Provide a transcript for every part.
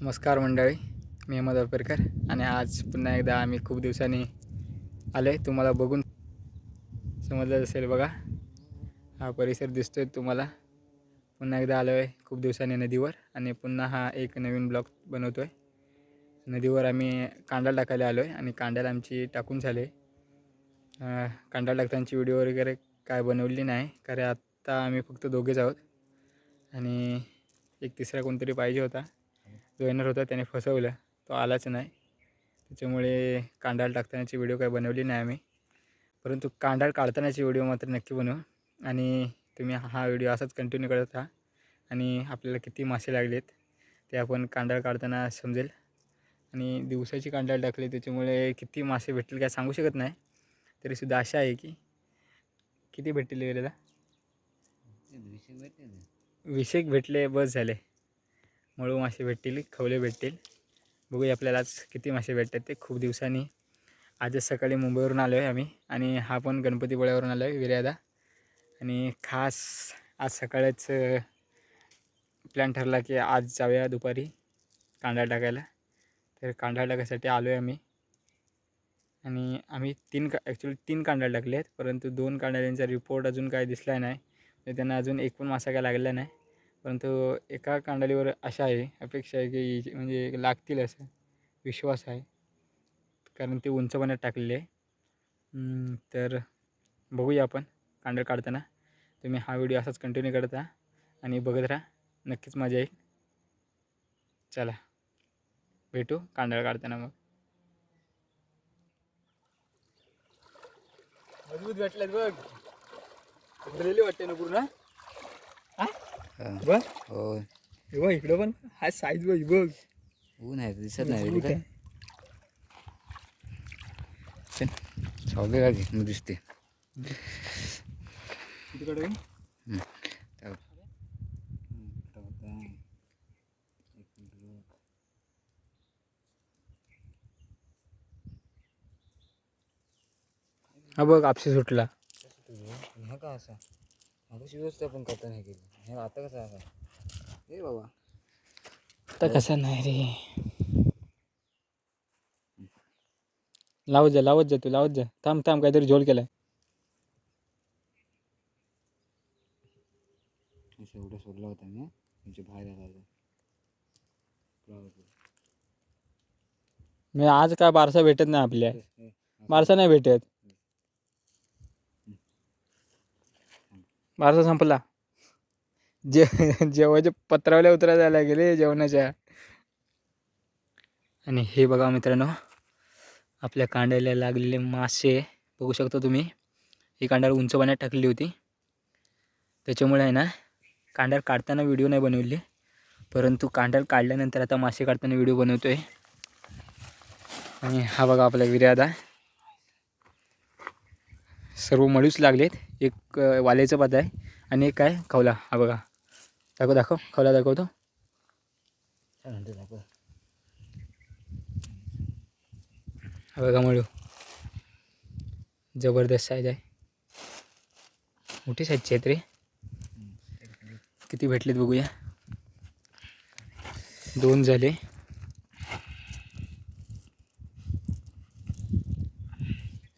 नमस्कार मंडळी मी अहमद अपेरकर आणि आज पुन्हा एकदा आम्ही खूप दिवसांनी आलो आहे तुम्हाला बघून समजलं असेल बघा हा परिसर दिसतोय तुम्हाला. पुन्हा एकदा आलो आहे खूप दिवसांनी नदीवर आणि पुन्हा हा एक नवीन ब्लॉग बनवतो आहे नदीवर आम्ही कांदा टाकायला आलो आहे आणि कांड्याला आमची टाकून झाले. कांदा टाकतानाची व्हिडिओ वगैरे काय बनवली नाही कारण आत्ता आम्ही फक्त दोघेच आहोत. आणि एक तिसरा कोणतरी पाहिजे होता. जो येणार होता त्याने फसवलं. तो आलाच नाही. त्याच्यामुळे कांडाळ टाकतानाची व्हिडिओ काय बनवली नाही आम्ही. परंतु कांडाळ काढतानाची व्हिडिओ मात्र नक्की बनवू. आणि तुम्ही हा व्हिडिओ असाच कंटिन्यू करत राहा. आणि आपल्याला किती मासे लागलेत ते आपण कांडाळ काढताना समजेल. आणि दिवसाची कांडाळ टाकली त्याच्यामुळे किती मासे भेटतील काय सांगू शकत नाही. तरीसुद्धा आशा आहे की किती भेटतील वेळेला? वीस एक भेटले बस झाले. मळू मासे भेटतील खवले भेटतील. बघूया आपल्याला आज किती मासे भेटतात ते. खूप दिवसांनी. आजच सकाळी मुंबईवरून आलो आहे आम्ही आणि हा पण गणपतीपुळ्यावरून आलो आहे विर्यादा. आणि खास आज सकाळीच प्लॅन ठरला की आज जाऊया दुपारी कांदा टाकायला. तर कांदा टाकायसाठी आलो आहे आम्ही. आणि आम्ही तीन का ॲक्च्युली तीन कांदा टाकले आहेत परंतु दोन कांड्यांचा रिपोर्ट अजून काय दिसला नाही. तर त्यांना अजून एक पण मासा काय लागला नाही. परंतु एका कांडालीवर आशा आहे अपेक्षा आहे की म्हणजे लागतील असं विश्वास आहे. कारण ते उंच पाण्यात टाकलेले आहे. तर बघूया आपण कांडळ काढताना. तुम्ही हा व्हिडिओ असाच कंटिन्यू करत राहा आणि बघत राहा. नक्कीच मजा येईल. चला भेटू कांडळ काढताना मग. मजबूत भेटल्यात बघ. वाटते ना पूर्ण. बघ हो हे बघ इकडं पण हा साईज बघ बघ. ऊन आहे दिसत नाही काय. सावले का दिसते. तिकडे हा बघ आपशी सुटला. हा का असा? पण करता नाही केली हे आता कसा असा ए बाबा। आता कसा नाही रे? लावत जा लावत जा तू लावत जा। थांब थांब काहीतरी झोल केलाय असं एवढं सोडला होता मी तुमच्या बाहेर आला मी आज काय बारसा भेटत नाही आपल्या बारसा नाही भेटत। बारसा संपला. जे जेवायच्या पत्रावल्या उतरा जायला गेले जेवणाच्या. आणि हे बघा मित्रांनो आपल्या कांड्याला लागलेले मासे बघू शकता तुम्ही ही कांड्याला उंच पाण्यात टाकलेली होती. त्याच्यामुळे आहे ना कांड्याला काढताना व्हिडिओ नाही बनवली. परंतु कांड्याला काढल्यानंतर आता मासे काढताना व्हिडिओ बनवतो आहे आणि हा बघा आपला विर्यादा. सर्व मळूच लागलेत. एक अ, वाल्याचं पात आहे आणि एक काय खवला. हा बघा. दाखव दाखव. खवला दाखवतो. दाखव. हा बघा मळू. जबरदस्त साईज आहे. मोठी साईजची आहेत रे. किती भेटलेत बघूया. दोन झाले.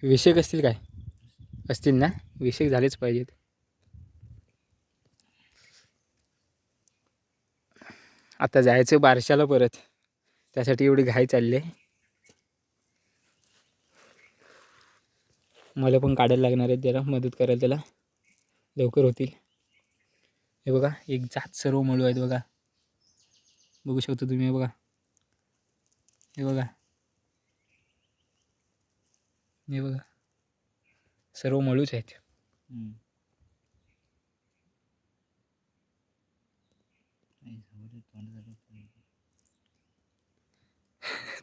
विषेक असतील काय? असतील ना? विषेक झालेच पाहिजेत. आता जायचं बारशाला परत. त्यासाठी एवढी घाई चालली आहे. मला पण काढायला लागणार आहेत जरा मदत करायला त्याला. लवकर होतील. हे बघा एक जात सर्व मळू आहेत बघा. बघू शकतो तुम्ही हे बघा. हे बघा. हे बघा. सर्व मळूच आहेत.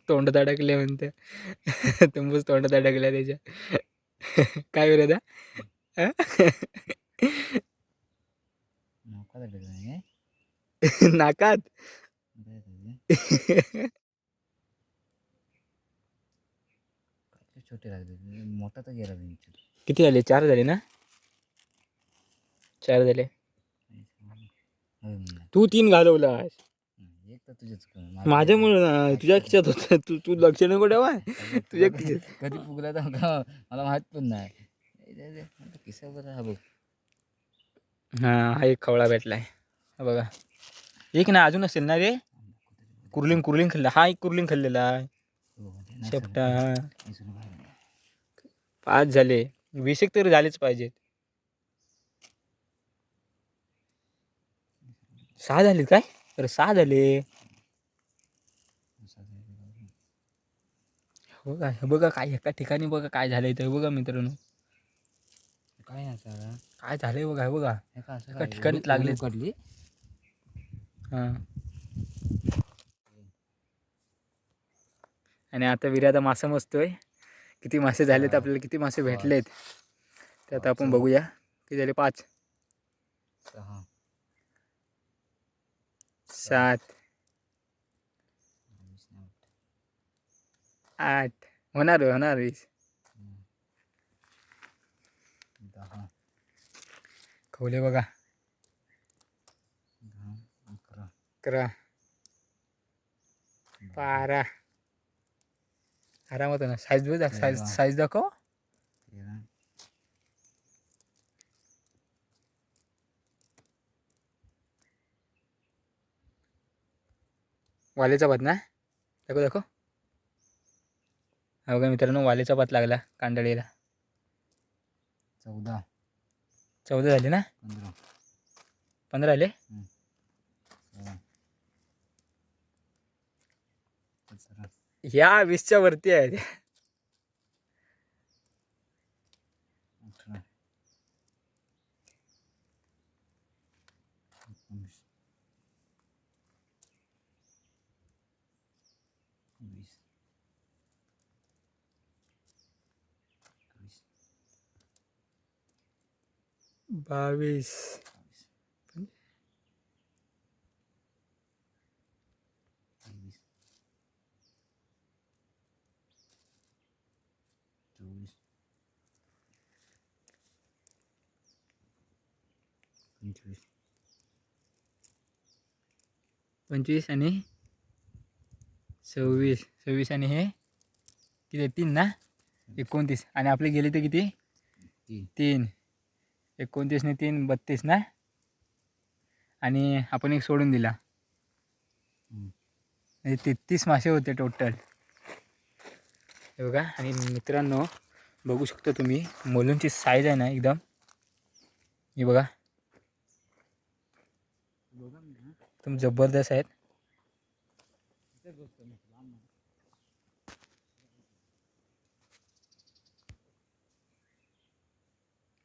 तोंडात अडकले म्हणते. तुंबूच तोंडात अडकल्या त्याच्या. काय काय? नाकात? छोटे लागले. मोठा तर गेला किती झाले? चार झाले ना? चार झाले. तू तीन तुझ्याच माझ्यामुळे ना तुझ्या खिशात होत. तू तू लक्ष नको ठेवा तुझ्या खिशात. कधी फुगला तर मला माहीत पण नाही. किस्सा बरं हा बघ. हा हा एक खवळा भेटलाय. हा बघा. एक ना अजून असेल ना रे? कुर्लिंग कुर्लिंग खाल्ला हा एक कुर्लिंग खाल्लेला आहे. हो, शेपटा. पाच झाले. वीस एक तर झालेच पाहिजेत. सहा झाले काय? अरे सहा झाले. ते बघ. बघा हे बघा काय एका ठिकाणी बघा काय झालंय तर बघा मित्रांनो. काय काय झालंय बघा हे बघा. एका? ठिकाणीच लागले. हा. आणि आता विरादा मासा मस्तोय किती मासे झालेत. आपल्याला किती मासे भेटलेत? ते आता आपण बघूया. किती झाले? पाच सहा सात. आठ. होणार होणार वीस खवले बघा. अकरा. बारा. आरामात ना साईज बघ साईज. साईज दाखव तेरा वालेचा भात ना? दाखव दाखव. हा बघा मित्रांनो वालेचा भात लागला कांदळीला. चौदा. चौदा झाले ना? पंधरा. पंधरा आले? ह्या वीसच्या वरती आहेत बावीस. पंचवीस आणि सव्वीस. सव्वीस आणि हे किती? तीन ना? एकोणतीस. आणि आपले गेले ते किती? तीन. तीन. एकोणतीसने तीन बत्तीस ना? आणि आपण एक सोडून दिला. म्हणजे तेहतीस मासे होते टोटल हे बघा आणि मित्रांनो बघू शकता तुम्ही मोलूंची साईज आहे ना एकदम. हे बघा. एकदम जबरदस्त आहेत.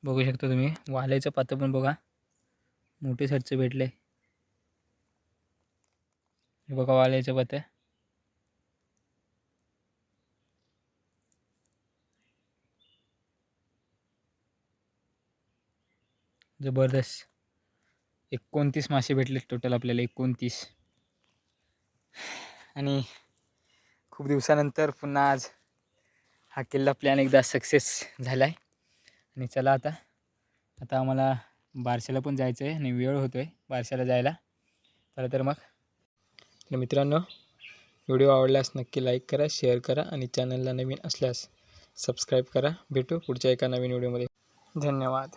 बघू शकता तुम्ही. वाल्याचं पातं पण बघा. मोठे साईजचं भेटले. हे बघा वाल्याचं पातं. जबरदस्त. एकोणतीस मासे भेटले टोटल आपल्याला एकोणतीस. आणि खूप दिवसानंतर पुन्हा आज हा किल्ला प्लॅन एकदा सक्सेस झाला आहे आणि चला आता. आता आम्हाला बारशाला पण जायचं आहे आणि वेळ होतो आहे बारशाला जायला. चला तर मग. तर मित्रांनो व्हिडिओ आवडल्यास नक्की लाईक करा शेअर करा आणि चॅनलला नवीन असल्यास सबस्क्राईब करा. भेटू पुढच्या एका नवीन व्हिडिओमध्ये. धन्यवाद.